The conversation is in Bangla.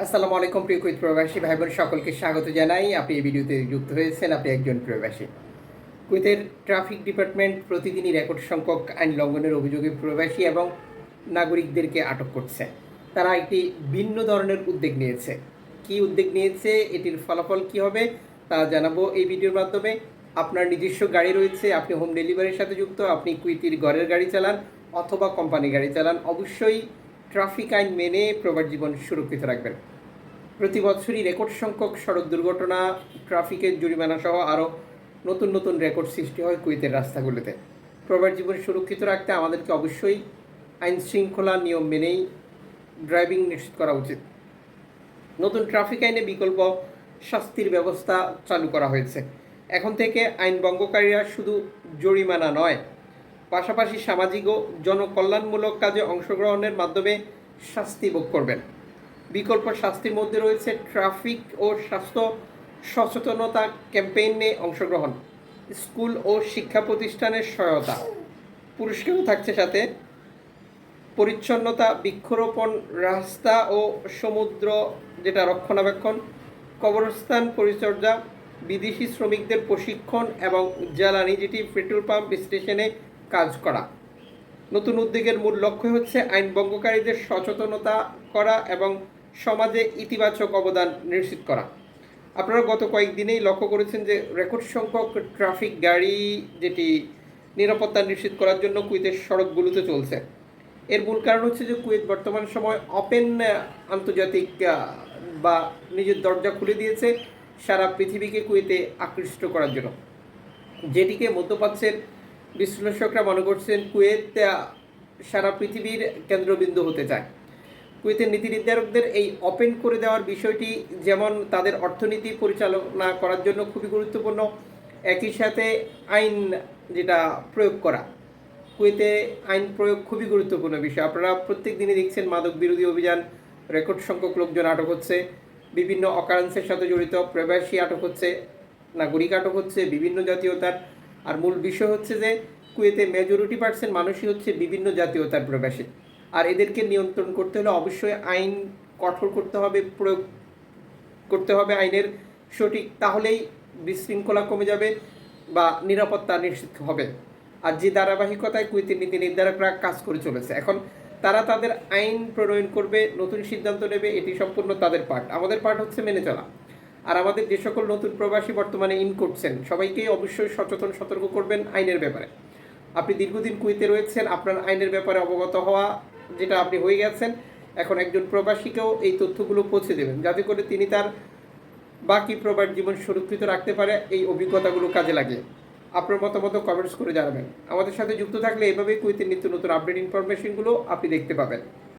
আসসালামু আলাইকুম, প্রিয় কুইত প্রবাসী ভাই বোন সকলকে স্বাগত জানাই। আপনি এই ভিডিওতে যুক্ত হয়েছেন, আপনি একজন প্রবাসী। কুয়েতের ট্রাফিক ডিপার্টমেন্ট প্রতিদিনই রেকর্ড সংখ্যক আইন লঙ্ঘনের অভিযোগে প্রবাসী এবং নাগরিকদেরকে আটক করছে। তারা একটি ভিন্ন ধরনের উদ্যোগ নিয়েছে। কি উদ্যোগ নিয়েছে, এটির ফলাফল কি হবে, তা জানাব এই ভিডিওর মাধ্যমে। আপনার নিজস্ব গাড়ি রয়েছে, আপনি হোম ডেলিভারির সাথে যুক্ত, আপনি কুইতির ঘরের গাড়ি চালান অথবা কোম্পানি গাড়ি চালান, অবশ্যই ট্রাফিক আইন মেনে প্রবাস জীবন সুরক্ষিত রাখবেন। প্রতি বছরই রেকর্ড সংখ্যক সড়ক দুর্ঘটনা ট্রাফিকের জরিমানা সহ আরও নতুন নতুন রেকর্ড সৃষ্টি হয় কুয়েতের রাস্তাগুলোতে। প্রবাস জীবন সুরক্ষিত রাখতে আমাদেরকে অবশ্যই আইন শৃঙ্খলা নিয়ম মেনেই ড্রাইভিং নিশ্চিত করা উচিত। নতুন ট্রাফিক আইনে বিকল্প শাস্তির ব্যবস্থা চালু করা হয়েছে। এখন থেকে আইন ভঙ্গকারীরা শুধু জরিমানা নয় পাশাপাশি সামাজিক ও জনকল্যাণমূলক কাজে অংশগ্রহণের মাধ্যমে শাস্তি ভোগ করবেন। বিকল্প শাস্তির মধ্যে রয়েছে ট্রাফিক ও স্বাস্থ্য সচেতনতা ক্যাম্পেইনে অংশগ্রহণ, স্কুল ও শিক্ষা প্রতিষ্ঠানের সহায়তা, পুরস্কারও থাকছে সাথে, পরিচ্ছন্নতা, বৃক্ষরোপণ, রাস্তা ও সমুদ্র যেটা রক্ষণাবেক্ষণ, কবরস্থান পরিচর্যা, বিদেশি শ্রমিকদের প্রশিক্ষণ এবং জ্বালানি যেটি পেট্রোল পাম্প স্টেশনে কাজ করা। নতুন উদ্যোগের মূল লক্ষ্য হচ্ছে আইন ভঙ্গকারীদের সচেতনতা করা এবং সমাজে ইতিবাচক অবদান নিশ্চিত করা। আপনারা গত কয়েকদিনেই লক্ষ্য করেছেন যে রেকর্ড সংখ্যক ট্রাফিক গাড়ি যেটি নিরাপত্তা নিশ্চিত করার জন্য কুয়েতের সড়কগুলোতে চলছে। এর মূল কারণ হচ্ছে যে কুয়েত বর্তমান সময় ওপেন, আন্তর্জাতিক বা নিজের দরজা খুলে দিয়েছে সারা পৃথিবীকে কুয়েতে আকৃষ্ট করার জন্য। যেটিকে মধ্যপ্রাচ্যের বিশ্লেষকরা মনে করছেন কুয়েত সারা পৃথিবীর কেন্দ্রবিন্দু হতে চায়। কুয়েতের নীতি নির্ধারকদের এই ওপেন করে দেওয়ার বিষয়টি যেমন তাদের অর্থনীতি পরিচালনা করার জন্য খুবই গুরুত্বপূর্ণ, একই সাথে আইন যেটা প্রয়োগ করা। কুয়েতে আইন প্রয়োগ খুবই গুরুত্বপূর্ণ বিষয়। আপনারা প্রত্যেক দিনই দেখছেন মাদক বিরোধী অভিযান, রেকর্ড সংখ্যক লোকজন আটক হচ্ছে, বিভিন্ন অকারেন্সের সাথে জড়িত, প্রবাসী আটক হচ্ছে, নাগরিক আটক হচ্ছে, বিভিন্ন জাতীয়তার আর মূল বিষয় হচ্ছে যে কুয়েতে মেজরিটি পার্সেন্ট মানুষই হচ্ছে বিভিন্ন জাতীয়তার প্রবাসী। আর এদেরকে নিয়ন্ত্রণ করতে হলে অবশ্যই আইন কঠোর করতে হবে, প্রয়োগ করতে হবে আইনের সঠিক, তাহলেই বিশৃঙ্খলা কমে যাবে বা নিরাপত্তা নিশ্চিত হবে। আর যে ধারাবাহিকতায় কুয়েতের নীতি নির্ধারকরা কাজ করে চলেছে, এখন তারা তাদের আইন প্রণয়ন করবে, নতুন সিদ্ধান্ত নেবে, এটি সম্পূর্ণ তাদের পার্ট আমাদের পার্ট হচ্ছে মেনে চলা। আর আমাদের যে সকল নতুন প্রবাসী বর্তমানে ইন করছেন, সবাইকেই অবশ্যই সচেতন, সতর্ক করবেন আইনের ব্যাপারে। আপনি দীর্ঘদিন কুইতে রয়েছেন, আপনার আইনের ব্যাপারে অবগত হওয়া যেটা আপনি হয়ে গেছেন, এখন একজন প্রবাসীকেও এই তথ্যগুলো পৌঁছে দেবেন, যাতে করে তিনি তার বাকি প্রবাস জীবন সুরক্ষিত রাখতে পারে, এই অভিজ্ঞতাগুলো কাজে লাগে। আপনার মতামত কমেন্টস করে জানাবেন। আমাদের সাথে যুক্ত থাকলে এভাবেই কুইতের নিত্য নতুন আপডেট ইনফরমেশনগুলো আপনি দেখতে পাবেন।